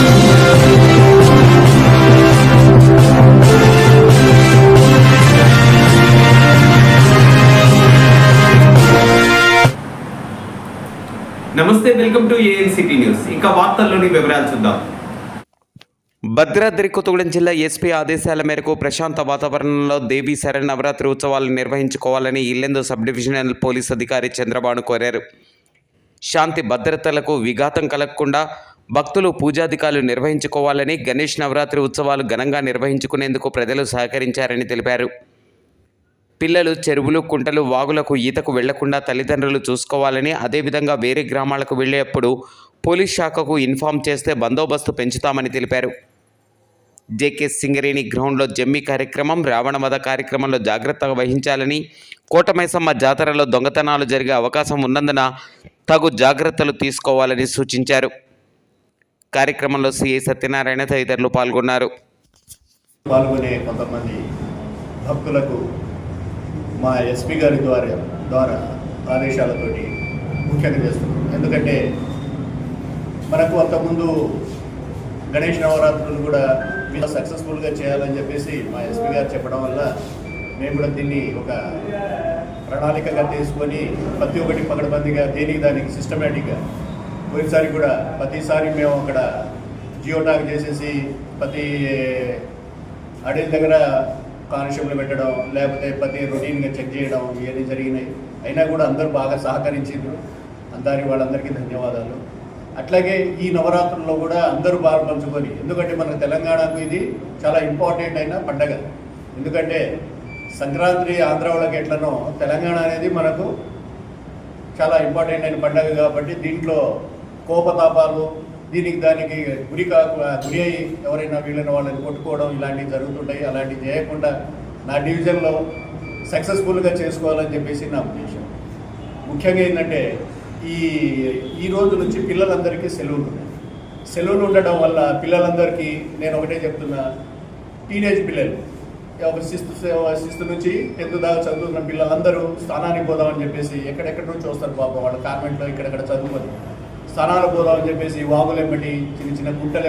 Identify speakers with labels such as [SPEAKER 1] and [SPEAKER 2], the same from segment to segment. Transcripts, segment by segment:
[SPEAKER 1] నమస్తే welcome to ANCT news. వార్తల్లోని వివరాలు చూద్దాం.
[SPEAKER 2] భద్రాద్రి కొత్తగూడెం జిల్లా ఎస్పీ ఆదేశాల మేరకు ప్రశాంత వాతావరణంలో దేవీ శరణవరాత్రి ఉత్సవాలు నిర్వహించుకోవాలని ఇల్లెందు సబ్ డివిజనల్ పోలీస్ అధికారి చంద్రబాబు కోరారు. శాంతి భద్రతలకు విఘాతం కలగకుండా భక్తులు పూజాధికారులు నిర్వహించుకోవాలని గణేష్ నవరాత్రి ఉత్సవాలు ఘనంగా నిర్వహించుకునేందుకు ప్రజలు సహకరించారని తెలిపారు. పిల్లలు చెరువులు కుంటలు వాగులకు ఈతకు వెళ్ళకుండా తల్లిదండ్రులు చూసుకోవాలని అదేవిధంగా వేరే గ్రామాలకు వెళ్ళేటప్పుడు పోలీస్ శాఖకు ఇన్ఫామ్ చేస్తే బందోబస్తు పెంచుతామని తెలిపారు. జేకే సింగరేణి గ్రౌండ్లో జమ్మి కార్యక్రమం రావణవధ కార్యక్రమంలో జాగ్రత్తగా వహించాలని కోటమైసమ్మ జాతరలో దొంగతనాలు జరిగే అవకాశం ఉన్నందున తగు జాగ్రత్తలు తీసుకోవాలని సూచించారు. కార్యక్రమంలో సిఐ సత్యనారాయణ తదితరులు పాల్గొన్నారు.
[SPEAKER 3] పాల్గొనే కొంతమంది భక్తులకు మా ఎస్పీ గారి ద్వారా ద్వారా ఆదేశాలతోటి ముఖ్యంగా చేస్తున్నాం. ఎందుకంటే మనకు అంతకుముందు గణేష్ నవరాత్రులు కూడా మీద సక్సెస్ఫుల్గా చేయాలని చెప్పేసి మా ఎస్పీ గారు చెప్పడం వల్ల మేము కూడా దీన్ని ఒక ప్రణాళికగా తీసుకొని ప్రతి ఒక్కటి పకడ్బందీగా దేనికి దానికి సిస్టమేటిక్గా పోయినసారి కూడా ప్రతిసారి మేము అక్కడ జియో టాక్ చేసేసి ప్రతి అడవి దగ్గర కానిస్టేబుల్ పెట్టడం లేకపోతే ప్రతి రొటీన్గా చెక్ చేయడం ఇవన్నీ జరిగినాయి. అయినా కూడా అందరూ బాగా సహకరించారు అందరి వాళ్ళందరికీ ధన్యవాదాలు. అట్లాగే ఈ నవరాత్రుల్లో కూడా అందరూ బాగా పంచుకొని ఎందుకంటే మన తెలంగాణకు ఇది చాలా ఇంపార్టెంట్ అయిన పండగ. ఎందుకంటే సంక్రాంతి ఆంధ్ర వాళ్ళకి ఎట్లనో తెలంగాణ అనేది మనకు చాలా ఇంపార్టెంట్ అయిన పండగ కాబట్టి దీంట్లో కోపతాపాలు దీనికి దానికి గురి కాకు గురి అయ్యి ఎవరైనా వీళ్ళని వాళ్ళని కొట్టుకోవడం ఇలాంటివి జరుగుతుంటాయి. అలాంటివి చేయకుండా నా డివిజన్లో సక్సెస్ఫుల్గా చేసుకోవాలని చెప్పేసి నా ఉద్దేశం. ముఖ్యంగా ఏంటంటే ఈ ఈ రోజు నుంచి పిల్లలందరికీ సెలవులు ఉన్నాయి. సెలవులు ఉండడం వల్ల పిల్లలందరికీ నేను ఒకటే చెప్తున్నా టీనేజ్ పిల్లలు ఒక శిస్తు శిస్తు నుంచి టెన్త్ దాకా చదువుతున్న పిల్లలందరూ స్థానానికి పోదామని చెప్పేసి ఎక్కడెక్కడి నుంచి వస్తారు పాపం వాళ్ళ? కాన్వెంట్లో ఇక్కడెక్కడ చదువుకొని స్థానాలు పోదామని చెప్పేసి వాగులు చిన్న చిన్న గుంటలు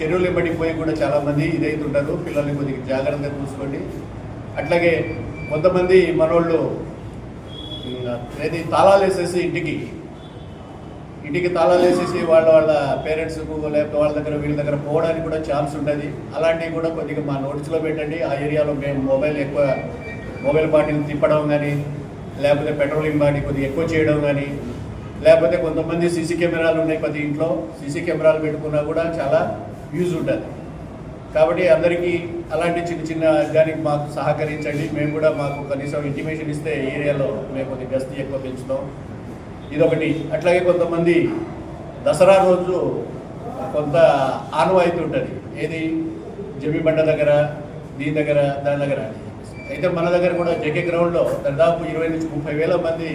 [SPEAKER 3] చెరువులెంబటి చెరువులు పోయి కూడా చాలామంది ఇదైతుంటారు. పిల్లల్ని కొద్దిగా జాగ్రత్తగా చూసుకోండి. అట్లాగే కొంతమంది మనోళ్ళు ఏది తాళాలు వేసేసి ఇంటికి ఇంటికి తాళాలు వేసేసి వాళ్ళ వాళ్ళ పేరెంట్స్కు లేకపోతే వాళ్ళ దగ్గర వీళ్ళ దగ్గర పోవడానికి కూడా ఛాన్స్ ఉంటుంది. అలాంటివి కూడా కొద్దిగా మా నోట్స్లో పెట్టండి. ఆ ఏరియాలో మేము మొబైల్ ఎక్కువ మొబైల్ బాటిల్ తిప్పడం కానీ లేకపోతే పెట్రోలింగ్ బాటిల్ కొద్దిగా ఎక్కువ చేయడం కానీ లేకపోతే కొంతమంది సీసీ కెమెరాలు ఉన్నాయి ప్రతి ఇంట్లో. సీసీ కెమెరాలు పెట్టుకున్నా కూడా చాలా యూజ్ ఉంటుంది. కాబట్టి అందరికీ అలాంటి చిన్న చిన్న దానికి మాకు సహకరించండి. మేము కూడా మాకు కనీసం ఇంటిమేషన్ ఇస్తే ఏరియాలో మేము కొద్ది గస్తీ ఎక్కువ పెంచుతాం ఇదొకటి. అట్లాగే కొంతమంది దసరా రోజు కొంత ఆనవాయితీ ఉంటుంది. ఏది? జమ్మిబండ దగ్గర దీని దగ్గర దాని దగ్గర అని అయితే మన దగ్గర కూడా జేకే గ్రౌండ్లో దాదాపు ఇరవై నుంచి ముప్పై వేల మంది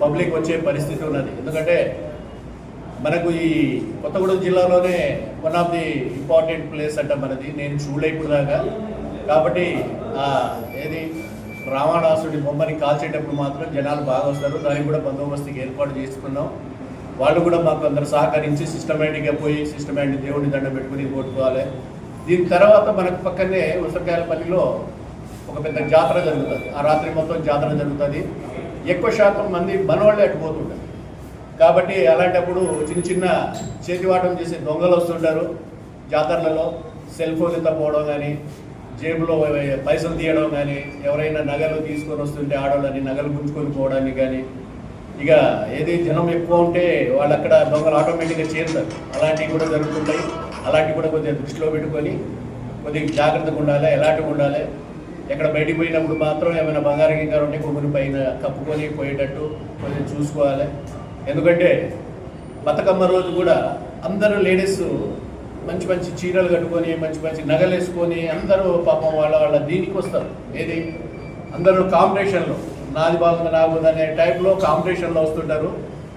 [SPEAKER 3] పబ్లిక్ వచ్చే పరిస్థితి ఉన్నది. ఎందుకంటే మనకు ఈ కొత్తగూడెం జిల్లాలోనే one of the important place అంట మనది. నేను చూడలే ఇప్పుడు దాకా. కాబట్టి ఆ, ఏది రావణాసుడి బొమ్మని కాల్చేటప్పుడు మాత్రం జనాలు బాగా వస్తారు. దానికి కూడా బందోబస్తుకి ఏర్పాటు చేసుకున్నాం. వాళ్ళు కూడా మాకు అందరు సహకరించి సిస్టమేటిక్గా పోయి సిస్టమేటిక్ దేవుడిని దండ పెట్టుకుని కొట్టుకోవాలి. దీని తర్వాత మనకు పక్కనే ఉసరకాయలపల్లిలో ఒక పెద్ద జాతర జరుగుతుంది. ఆ రాత్రి మొత్తం జాతర జరుగుతుంది. ఎక్కువ శాతం మంది మనవాళ్ళే అటు పోతుంటారు కాబట్టి అలాంటప్పుడు చిన్న చిన్న చేతివాటం చేసే దొంగలు వస్తుంటారు. జాతరలలో సెల్ ఫోన్ ఎత్తపోవడం కానీ జేబులో పైసలు తీయడం కానీ ఎవరైనా నగలు తీసుకొని వస్తుంటే ఆడవాళ్ళని నగలు గుంజుకొని పోవడానికి కానీ ఇక ఏది జనం ఎక్కువ ఉంటే వాళ్ళు అక్కడ దొంగలు ఆటోమేటిక్గా చేరుతారు. అలాంటివి కూడా జరుగుతుంటాయి. అలాంటివి కూడా కొద్దిగా దృష్టిలో పెట్టుకొని కొద్దిగా జాగ్రత్తగా ఉండాలి ఎలాంటివి ఉండాలి ఎక్కడ బయటికి పోయినప్పుడు మాత్రం ఏమైనా బంగారం గింగారు ఉంటే కొమ్ముని పైన కప్పుకొని పోయేటట్టు కొంచెం చూసుకోవాలి. ఎందుకంటే బతుకమ్మ రోజు కూడా అందరూ లేడీస్ మంచి మంచి చీరలు కట్టుకొని మంచి మంచి నగలు వేసుకొని అందరూ పాపం వాళ్ళ వాళ్ళ దీనికి వస్తారు. ఏది? అందరూ కాంపిటీషన్లో. నాది బాగుంది నాగుంది అనే టైంలో కాంపిటీషన్లో వస్తుంటారు.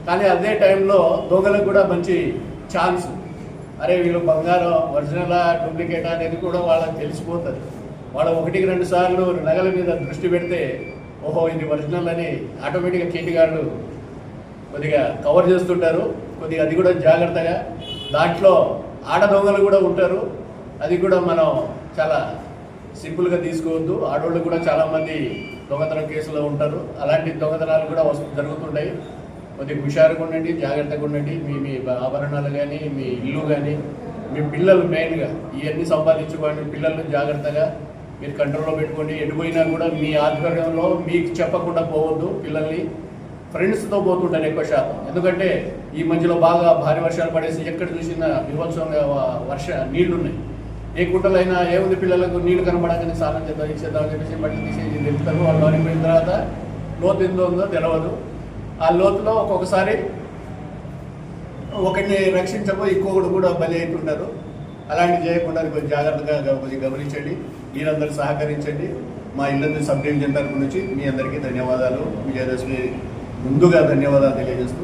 [SPEAKER 3] కానీ అదే టైంలో దొంగలకు కూడా మంచి ఛాన్స్. అరే వీళ్ళు బంగారం ఒరిజినలా డూప్లికేటా అనేది కూడా వాళ్ళకి తెలిసిపోతుంది. వాళ్ళ ఒకటికి రెండు సార్లు నగల మీద దృష్టి పెడితే ఓహో ఇది ఒరిజినల్ అని ఆటోమేటిక్గా కేటీగాళ్ళు కొద్దిగా కవర్ చేస్తుంటారు. కొద్దిగా అది కూడా జాగ్రత్తగా. దాంట్లో ఆడదొంగలు కూడా ఉంటారు. అది కూడా మనం చాలా సింపుల్గా తీసుకోవద్దు. ఆడవాళ్ళు కూడా చాలామంది దొంగతనం కేసులో ఉంటారు. అలాంటి దొంగతనాలు కూడా వస్తు జరుగుతుంటాయి. కొద్దిగా హుషారుగా ఉండండి జాగ్రత్తగా ఉండండి. మీ మీ ఆభరణాలు కానీ మీ ఇల్లు కానీ మీ పిల్లలు మెయిన్గా ఇవన్నీ సంపాదించుకోండి. పిల్లలను జాగ్రత్తగా మీరు కంట్రోల్లో పెట్టుకోండి. ఎటు కూడా మీ ఆధ్వర్యంలో మీకు చెప్పకుండా పోవద్దు పిల్లల్ని. ఫ్రెండ్స్తో పోతుంటారు ఎక్కువ శాతం. ఎందుకంటే ఈ మధ్యలో బాగా భారీ వర్షాలు పడేసి ఎక్కడ చూసినా విభత్సంగా వర్ష నీళ్ళున్నాయి. ఏ గుట్టలైనా ఏముంది పిల్లలకు నీళ్ళు కనబడగానే స్నానం చేద్దాం ఇచ్చేద్దాం అని చెప్పేసి బట్టి తీసేసి తెలుపుతారు వాళ్ళు వరిపోయిన తర్వాత లోతు ఎంతో ఉందో తెలియదు ఆ లోతులో ఒక్కొక్కసారి ఒకరిని రక్షించబో ఇంకొకడు కూడా బలి అవుతుంటారు అలాంటివి చేయకుండా కొంచెం జాగ్రత్తగా కొంచెం గమనించండి. మీరందరూ సహకరించండి. మా ఇల్లందు సబ్ డివిజన్ తరపు నుంచి మీ అందరికీ ధన్యవాదాలు. విజయదశమి ముందుగా ధన్యవాదాలు తెలియజేస్తూ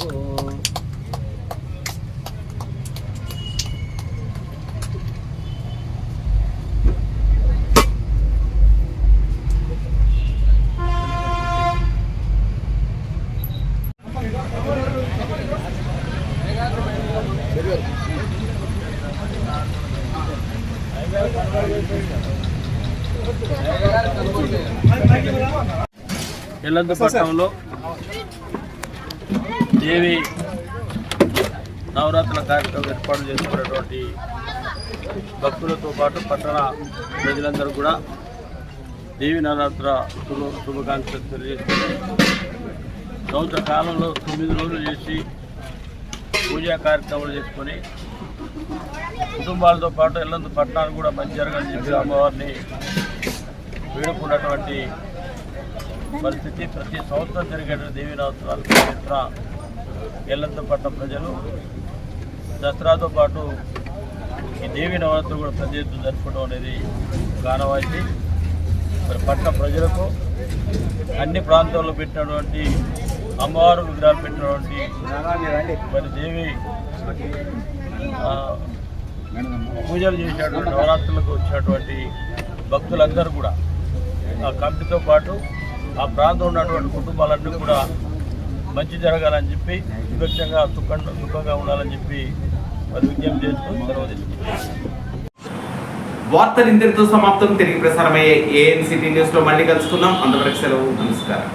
[SPEAKER 4] ఎల్లందుపట్నంలో దేవి నవరాత్రుల కార్యక్రమం ఏర్పాటు చేసుకున్నటువంటి భక్తులతో పాటు పట్టణ ప్రజలందరూ కూడా దేవి నవరాత్ర శుభ శుభాకాంక్షలు తెలియజేస్తున్నారు సంవత్సర కాలంలో తొమ్మిది రోజులు చేసి పూజా కార్యక్రమాలు చేసుకొని కుటుంబాలతో పాటు ఎల్లందు పట్టణాలు కూడా మంచి జరగాలని చెప్పి అమ్మవారిని వేడుకున్నటువంటి పరిస్థితి. ప్రతి సంవత్సరం జరిగేటువంటి దేవీ నవరాత్రాల చరిత్ర ఎల్లంత పట్ల ప్రజలు దసరాతో పాటు ఈ దేవీ నవరాత్రులు కూడా పెద్ద ఎత్తున జరుపుకోవడం అనేది గానవాయితీ. మరి పట్ల ప్రజలకు అన్ని ప్రాంతాల్లో పెట్టినటువంటి అమ్మవారు విగ్రహాలు పెట్టినటువంటి మరి దేవి పూజలు చేసినటువంటి నవరాత్రులకు వచ్చినటువంటి భక్తులందరూ కూడా ఆ కమిటీతో పాటు ఆ ప్రాంతం ఉన్నటువంటి కుటుంబాలన్నీ కూడా మంచి జరగాలని చెప్పి సుభిక్షంగా సుఖం సుఖంగా ఉండాలని చెప్పి మరి విజ్ఞప్తి చేసుకుని సెలవు
[SPEAKER 1] వార్తలు ఇంతటితో సమాప్తం. తిరిగి ప్రసారమయ్యే ఏఎన్సిటీ న్యూస్లో మళ్ళీ కలుసుకుందాం. అంతవరకు సెలవు. నమస్కారం.